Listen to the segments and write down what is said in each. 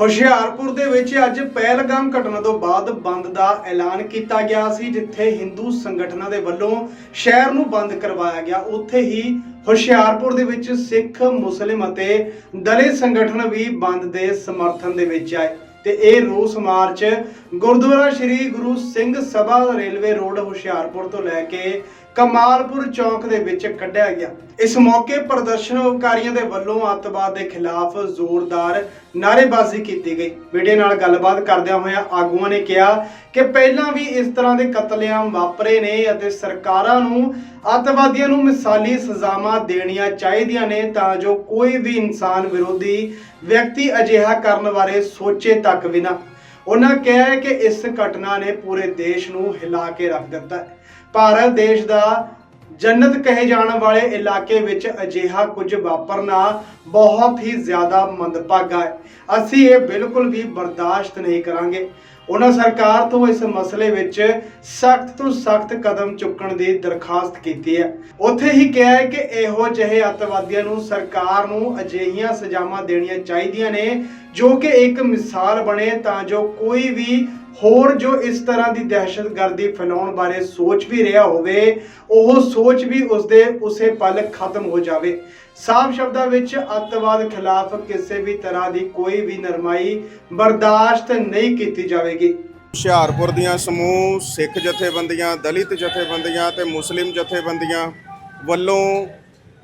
ਹੁਸ਼ਿਆਰਪੁਰ ਦੇ ਵਿੱਚ ਅੱਜ ਪਹਿਲਗਾਮ ਘਟਨਾ ਤੋਂ ਬਾਅਦ ਬੰਦ ਦਾ ਐਲਾਨ ਕੀਤਾ ਗਿਆ ਸੀ, ਜਿੱਥੇ ਹਿੰਦੂ ਸੰਗਠਨਾਂ ਦੇ ਵੱਲੋਂ ਸ਼ਹਿਰ ਨੂੰ ਬੰਦ ਕਰਵਾਇਆ ਗਿਆ। ਉੱਥੇ ਹੀ ਹੁਸ਼ਿਆਰਪੁਰ ਦੇ ਵਿੱਚ ਸਿੱਖ, ਮੁਸਲਿਮ ਅਤੇ ਦਲਿਤ ਸੰਗਠਨ ਵੀ ਬੰਦ ਦੇ ਸਮਰਥਨ ਦੇ ਵਿੱਚ ਆਏ। ਤੇ ਇਹ ਰੋਸ march Gurdwara Sri Guru Singh Sabha railway road Hoshiarpur ਤੋਂ ਲੈ ਕੇ ਕਮਾਲਪੁਰ ਚੌਕ ਦੇ ਵਿੱਚ ਕੱਢਿਆ ਗਿਆ। ਇਸ ਮੌਕੇ ਪ੍ਰਦਰਸ਼ਨਕਾਰੀਆਂ ਦੇ ਵੱਲੋਂ ਅੱਤਵਾਦ ਦੇ ਖਿਲਾਫ ਜ਼ੋਰਦਾਰ ਨਾਅਰੇਬਾਜ਼ੀ ਕੀਤੀ ਗਈ। ਮੀਡੀਆ ਨਾਲ ਗੱਲਬਾਤ ਕਰਦਿਆਂ ਹੋਇਆਂ ਆਗੂਆਂ ਨੇ ਕਿਹਾ ਕਿ ਪਹਿਲਾਂ ਵੀ ਇਸ ਤਰ੍ਹਾਂ ਦੇ ਕਤਲੇਆਮ ਵਾਪਰੇ ਨੇ ਅਤੇ ਸਰਕਾਰਾਂ ਨੂੰ ਅੱਤਵਾਦੀਆਂ ਨੂੰ ਮਿਸਾਲੀ ਸਜ਼ਾਵਾਂ ਦੇਣੀਆਂ ਚਾਹੀਦੀਆਂ ਨੇ ਤਾਂ ਜੋ ਕੋਈ ਵੀ ਇਨਸਾਨ ਵਿਰੋਧੀ ਵਿਅਕਤੀ ਅਜਿਹਾ ਕਰਨ ਬਾਰੇ ਸੋਚੇ ਤੱਕ ਵੀ ਨਾ ਉਹਨਾਂ ਕਿਹਾ ਕਿ ਇਸ ਘਟਨਾ ਨੇ ਪੂਰੇ ਦੇਸ਼ ਨੂੰ ਹਿਲਾ ਕੇ ਰੱਖ ਦਿੱਤਾ ਭਾਰਤ ਦੇਸ਼ ਦਾ ਜੰਨਤ ਕਹੇ ਜਾਣ ਵਾਲੇ ਇਲਾਕੇ ਵਿੱਚ ਅਜਿਹਾ ਕੁਝ ਵਾਪਰਨਾ ਬਹੁਤ ਹੀ ਜ਼ਿਆਦਾ ਮੰਦਭਾਗਾ ਹੈ। ਅਸੀਂ ਇਹ ਬਿਲਕੁਲ ਵੀ ਬਰਦਾਸ਼ਤ ਨਹੀਂ ਕਰਾਂਗੇ। ਉਹਨਾਂ ਸਰਕਾਰ ਤੋਂ ਇਸ ਮਸਲੇ ਵਿੱਚ ਸਖਤ ਤੋਂ ਸਖਤ ਕਦਮ ਚੁੱਕਣ ਦੀ ਦਰਖਾਸਤ ਕੀਤੀ ਹੈ। ਉੱਥੇ ਹੀ ਕਿਹਾ ਹੈ ਕਿ ਇਹੋ ਜਿਹੇ ਅੱਤਵਾਦੀਆਂ ਨੂੰ ਸਰਕਾਰ ਨੂੰ ਅਜਿਹੀਆਂ ਸਜ਼ਾਵਾਂ ਦੇਣੀਆਂ ਚਾਹੀਦੀਆਂ ਨੇ ਜੋ ਕਿ ਇੱਕ ਮਿਸਾਲ ਬਣੇ ਤਾਂ ਜੋ ਕੋਈ ਵੀ ਹੋਰ ਜੋ ਇਸ ਤਰ੍ਹਾਂ ਦੀ ਦਹਿਸ਼ਤਗਰਦੀ ਫੈਲਾਉਣ ਬਾਰੇ ਸੋਚ ਵੀ ਰਿਹਾ ਹੋਵੇ, ਉਹ ਸੋਚ ਵੀ ਉਸਦੇ ਉਸੇ ਪਲ ਖਤਮ ਹੋ ਜਾਵੇ। ਸਾਫ਼ ਸ਼ਬਦਾਂ ਵਿੱਚ ਅੱਤਵਾਦ ਖਿਲਾਫ ਕਿਸੇ ਵੀ ਤਰ੍ਹਾਂ ਦੀ ਕੋਈ ਵੀ ਨਰਮਾਈ ਬਰਦਾਸ਼ਤ ਨਹੀਂ ਕੀਤੀ ਜਾਵੇਗੀ। ਹੁਸ਼ਿਆਰਪੁਰ ਦੀਆਂ ਸਮੂਹ, ਸਿੱਖ ਜਥੇਬੰਦੀਆਂ, ਦਲਿਤ ਜਥੇਬੰਦੀਆਂ ਤੇ ਮੁਸਲਿਮ ਜਥੇਬੰਦੀਆਂ ਵੱਲੋਂ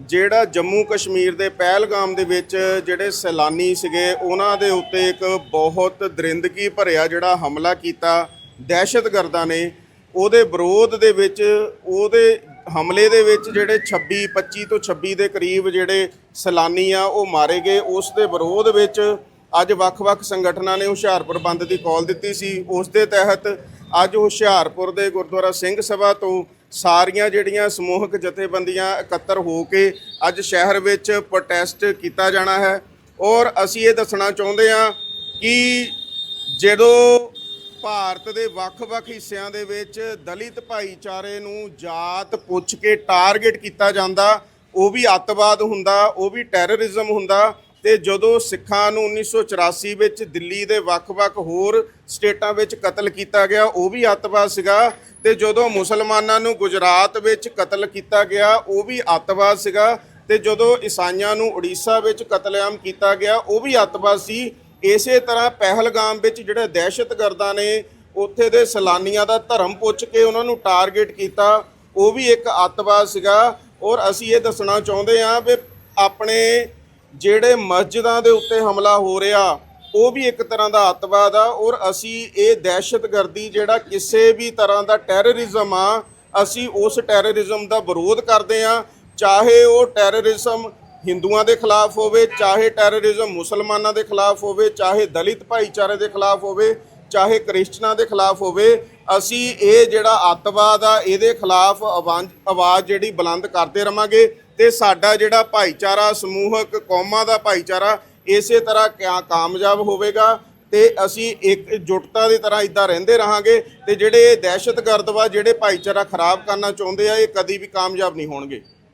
ਜਿਹੜਾ ਜੰਮੂ ਕਸ਼ਮੀਰ ਦੇ ਪਹਿਲਗਾਮ ਦੇ ਵਿੱਚ ਜਿਹੜੇ ਸੈਲਾਨੀ ਸੀਗੇ, ਉਹਨਾਂ ਦੇ ਉੱਤੇ ਇੱਕ ਬਹੁਤ ਦਰਿੰਦਗੀ ਭਰਿਆ ਜਿਹੜਾ ਹਮਲਾ ਕੀਤਾ ਦਹਿਸ਼ਤਗਰਦਾਂ ਨੇ, ਉਹਦੇ ਵਿਰੋਧ ਦੇ ਵਿੱਚ, ਉਹਦੇ ਹਮਲੇ ਦੇ ਵਿੱਚ ਜਿਹੜੇ 26 25 ਤੋਂ 26 ਦੇ ਕਰੀਬ ਜਿਹੜੇ ਸੈਲਾਨੀ ਆ, ਉਹ ਮਾਰੇ ਗਏ। ਉਸ ਦੇ ਵਿਰੋਧ ਵਿੱਚ ਅੱਜ ਵੱਖ-ਵੱਖ ਸੰਗਠਨਾਂ ਨੇ ਹੁਸ਼ਿਆਰਪੁਰ ਬੰਦ ਦੀ ਕਾਲ ਦਿੱਤੀ ਸੀ। ਉਸ ਦੇ ਤਹਿਤ ਅੱਜ ਹੁਸ਼ਿਆਰਪੁਰ ਦੇ ਗੁਰਦੁਆਰਾ ਸਿੰਘ ਸਭਾ ਤੋਂ ਸਾਰੀਆਂ ਜਿਹੜੀਆਂ ਸਮੂਹਕ ਜਥੇਬੰਦੀਆਂ ਇਕੱਤਰ ਹੋ ਕੇ ਅੱਜ ਸ਼ਹਿਰ ਵਿੱਚ ਪ੍ਰੋਟੈਸਟ ਕੀਤਾ ਜਾਣਾ ਹੈ। ਔਰ ਅਸੀਂ ਇਹ ਦੱਸਣਾ ਚਾਹੁੰਦੇ ਹਾਂ ਕਿ ਜਦੋਂ ਭਾਰਤ ਦੇ ਵੱਖ-ਵੱਖ ਹਿੱਸਿਆਂ ਦੇ ਵਿੱਚ ਦਲਿਤ ਭਾਈਚਾਰੇ ਨੂੰ ਜਾਤ ਪੁੱਛ ਕੇ ਟਾਰਗੇਟ ਕੀਤਾ ਜਾਂਦਾ, ਉਹ ਵੀ ਅੱਤਵਾਦ ਹੁੰਦਾ, ਉਹ ਵੀ ਟੈਰਰਿਜ਼ਮ ਹੁੰਦਾ ਤੇ ਜਦੋਂ ਸਿੱਖਾਂ ਨੂੰ 1984 ਵਿੱਚ ਦਿੱਲੀ ਦੇ ਵੱਖ-ਵੱਖ ਹੋਰ ਸਟੇਟਾਂ ਵਿੱਚ ਕਤਲ ਕੀਤਾ ਗਿਆ, ਉਹ ਵੀ ਅੱਤਵਾਦ ਸੀਗਾ। ਤੇ ਜਦੋਂ ਮੁਸਲਮਾਨਾਂ ਨੂੰ ਗੁਜਰਾਤ ਵਿੱਚ ਕਤਲ ਕੀਤਾ ਗਿਆ, ਉਹ ਵੀ ਅੱਤਵਾਦ ਸੀਗਾ। ਤੇ ਜਦੋਂ ਈਸਾਈਆਂ ਨੂੰ ਉੜੀਸਾ ਵਿੱਚ ਕਤਲੇਆਮ ਕੀਤਾ ਗਿਆ, ਉਹ ਵੀ ਅੱਤਵਾਦ ਸੀ। ਇਸੇ ਤਰ੍ਹਾਂ ਪਹਿਲਗਾਮ ਵਿੱਚ ਜਿਹੜੇ ਦਹਿਸ਼ਤਗਰਦਾਂ ਨੇ, ਉੱਥੇ ਦੇ ਸੈਲਾਨੀਆਂ ਦਾ ਧਰਮ ਪੁੱਛ ਕੇ ਉਹਨਾਂ ਨੂੰ ਟਾਰਗੇਟ ਕੀਤਾ, ਉਹ ਵੀ ਇੱਕ ਅੱਤਵਾਦ ਸੀਗਾ। ਔਰ ਅਸੀਂ ਇਹ ਦੱਸਣਾ ਚਾਹੁੰਦੇ ਹਾਂ ਵੀ ਆਪਣੇ ਜਿਹੜੇ ਮਸਜਿਦਾਂ ਦੇ ਉੱਤੇ ਹਮਲਾ ਹੋ ਰਿਹਾ, ਉਹ ਵੀ ਇੱਕ ਤਰ੍ਹਾਂ ਦਾ ਅੱਤਵਾਦ ਆ ਔਰ ਅਸੀਂ ਇਹ ਦਹਿਸ਼ਤਗਰਦੀ ਜਿਹੜਾ ਕਿਸੇ ਵੀ ਤਰ੍ਹਾਂ ਦਾ ਟੈਰਰਿਜ਼ਮ ਆ, ਅਸੀਂ ਉਸ ਟੈਰਰਿਜ਼ਮ ਦਾ ਵਿਰੋਧ ਕਰਦੇ ਆ ਚਾਹੇ ਉਹ ਟੈਰਰਿਜ਼ਮ ਹਿੰਦੂਆਂ ਦੇ ਖਿਲਾਫ ਹੋਵੇ, ਚਾਹੇ ਟੈਰਰਿਜ਼ਮ ਮੁਸਲਮਾਨਾਂ ਦੇ ਖਿਲਾਫ ਹੋਵੇ, ਚਾਹੇ ਦਲਿਤ ਭਾਈਚਾਰੇ ਦੇ ਖਿਲਾਫ ਹੋਵੇ ਚਾਹੇ ਕ੍ਰਿਸਚਨਾਂ ਦੇ ਖਿਲਾਫ ਹੋਵੇ, ਅਸੀਂ ਇਹ ਜਿਹੜਾ ਅੱਤਵਾਦ ਆ, ਇਹਦੇ ਖਿਲਾਫ ਆਵਾਜ਼ ਆਵਾਜ਼ ਜਿਹੜੀ ਬੁਲੰਦ ਕਰਦੇ ਰਵਾਂਗੇ ਤੇ ਸਾਡਾ ਜਿਹੜਾ ਭਾਈਚਾਰਾ, ਸਮੂਹਕ ਕੌਮਾਂ ਦਾ ਭਾਈਚਾਰਾ, ਇਸੇ ਤਰ੍ਹਾਂ ਕਿਆ ਕਾਮਯਾਬ ਹੋਵੇਗਾ ਤੇ ਅਸੀਂ ਇੱਕ ਜੁਟਤਾ ਦੀ ਤਰ੍ਹਾਂ ਇਦਾਂ ਰਹਿੰਦੇ ਰਹਾਂਗੇ ਤੇ ਜਿਹੜੇ ਦਹਿਸ਼ਤਗਰਦ ਵਾ, ਜਿਹੜੇ ਭਾਈਚਾਰਾ ਖਰਾਬ ਕਰਨਾ ਚਾਹੁੰਦੇ ਆ, ਇਹ ਕਦੀ ਵੀ ਕਾਮਯਾਬ ਨਹੀਂ ਹੋਣਗੇ।